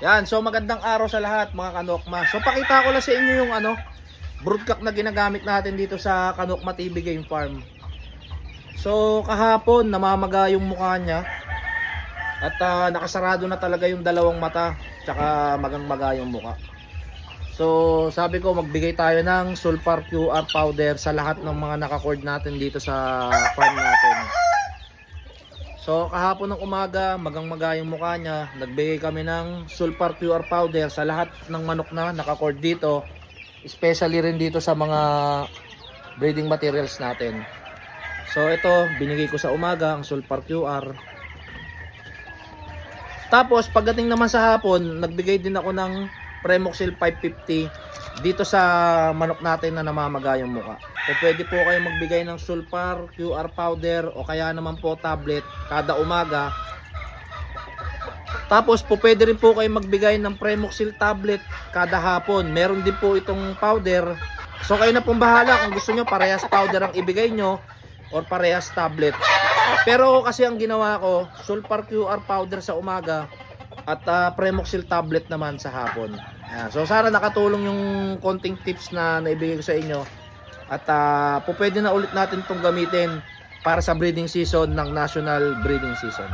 Yan, so magandang araw sa lahat mga kanokma. So pakita ko lang sa inyo yung ano, broodcock na ginagamit natin dito sa Kanokma TV Game Farm. So kahapon namamaga yung mukha niya. At ah, nakasarado na talaga yung dalawang mata, tsaka magang-maga yung mukha. So sabi ko magbigay tayo ng Sulfar QR powder sa lahat ng mga nakacord natin dito sa farm natin. So kahapon ng umaga, magang-maga yung mukha niya. Nagbigay kami ng sulfur QR powder sa lahat ng manok na nakacord dito. Especially rin dito sa mga breeding materials natin. So ito, binigay ko sa umaga ang sulfur QR. Tapos pagdating naman sa hapon, nagbigay din ako ng Premoxil 550 dito sa manok natin na namamaga yung mukha. So pwede po kayo magbigay ng sulfur, QR powder o kaya naman po tablet kada umaga. Tapos po pwede rin po kayo magbigay ng Premoxil tablet kada hapon. Meron din po itong powder. So kayo na pong bahala kung gusto nyo parehas powder ang ibigay nyo or parehas tablet. Pero kasi ang ginawa ko, sulfur QR powder sa umaga at ah, Premoxil tablet naman sa hapon. Ayan. So sana nakatulong yung konting tips na naibigay ko sa inyo. At ah, po na ulit natin itong gamitin para sa breeding season ng National Breeding Season.